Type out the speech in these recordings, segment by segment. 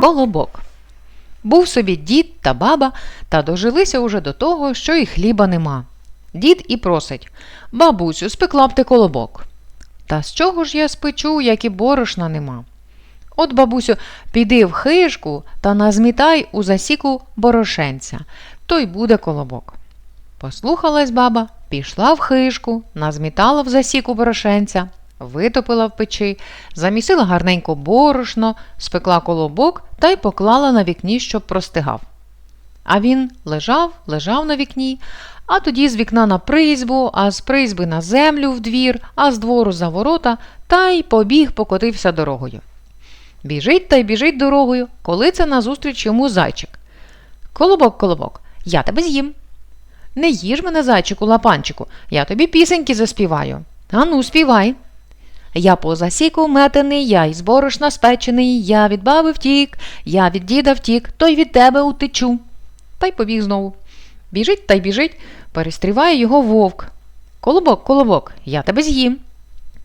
Колобок. Був собі дід та баба, та дожилися уже до того, що і хліба нема. Дід і просить Бабусю, спекла б ти колобок. Та з чого ж я спечу, як і борошна нема? От, бабусю, піди в хишку та назмітай у засіку борошенця, то й буде колобок. Послухалась баба, пішла в хишку, назмітала в засіку борошенця, витопила в печі, замісила гарненько борошно, спекла колобок та й поклала на вікні, щоб простигав. А він лежав, лежав на вікні, а тоді з вікна на призьбу, а з призьби на землю в двір, а з двору за ворота, та й побіг покотився дорогою. Біжить та й біжить дорогою, коли це назустріч йому зайчик. Колобок, колобок, я тебе з'їм. Не їж мене, зайчику, лапанчику, я тобі пісеньки заспіваю. Ану, співай. Я по засіку метений, я із борошна спечений, я від баби втік, я від діда втік, то й від тебе утечу. Та й побіг знову. Біжить та й біжить, перестріває його вовк. Колобок, колобок, я тебе з'їм.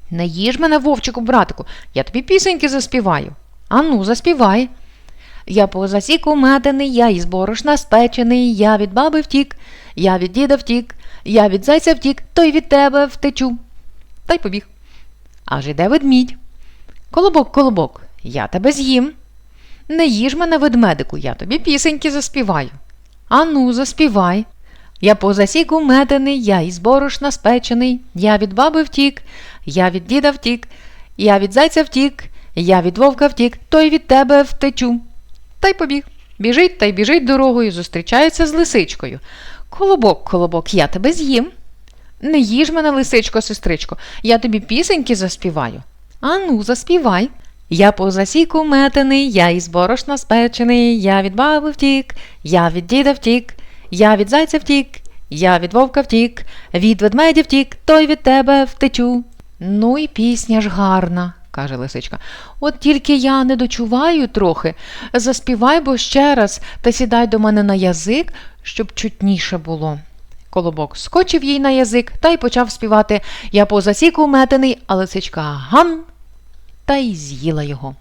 Не їж мене, вовчику, братику, я тобі пісеньки заспіваю. Ану, заспівай. Я по засіку метений, я із борошна спечений, я від баби втік, я від діда втік, я від зайця втік, то й від тебе втечу. Та й побіг. Аж іде ведмідь. Колобок, колобок, я тебе з'їм. Не їж мене, ведмедику, я тобі пісеньки заспіваю. Ану, заспівай. Я по засіку метений, я із борошна спечений, я від баби втік, я від діда втік, я від зайця втік, я від вовка втік, то й від тебе втечу. Та й побіг. Біжить та й біжить дорогою, зустрічається з лисичкою. Колобок, колобок, я тебе з'їм. Не їж мене, лисичко, сестричко, я тобі пісеньки заспіваю. Ану, заспівай. Я по засіку метений, я із борошна спечений, я від баби втік, я від діда втік, я від зайця втік, я від вовка втік, від ведмедя втік, то й від тебе втечу. Ну і пісня ж гарна, каже лисичка. От тільки я не дочуваю трохи. Заспівай бо ще раз та сідай до мене на язик, щоб чутніше було. Колобок скочив їй на язик та й почав співати Я по засіку метений, а лисичка гам та й з'їла його.